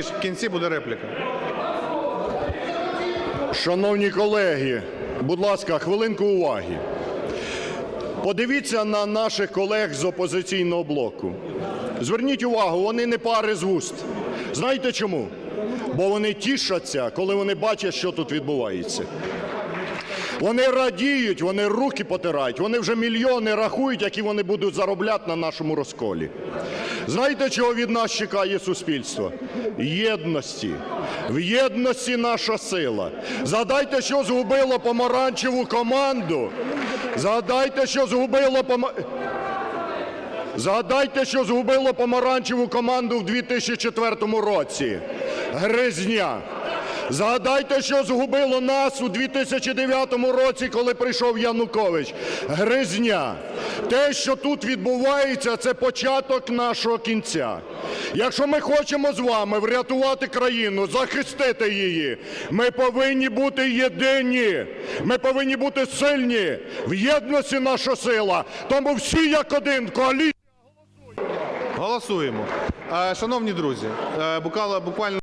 В кінці буде репліка. Шановні колеги, будь ласка, хвилинку уваги. Подивіться на наших колег з опозиційного блоку. Зверніть увагу, вони не пари з вуст. Знаєте чому? Бо вони тішаться, коли вони бачать, що тут відбувається. Вони радіють, вони руки потирають, вони вже мільйони рахують, які вони будуть заробляти на нашому розколі. Знаєте, чого від нас чекає суспільство? Єдності. В єдності наша сила. Згадайте, що згубило помаранчеву команду. Згадайте, що згубило пома... Згадайте, що згубило помаранчеву команду в 2004 році. Гризня. Згадайте, що згубило нас у 2009 році, коли прийшов Янукович. Гризня. Те, що тут відбувається, це початок нашого кінця. Якщо ми хочемо з вами врятувати країну, захистити її, ми повинні бути єдині. Ми повинні бути сильні. В єдності наша сила. Тому всі як один коаліція. Голосуємо. Е, Шановні друзі, е, буквально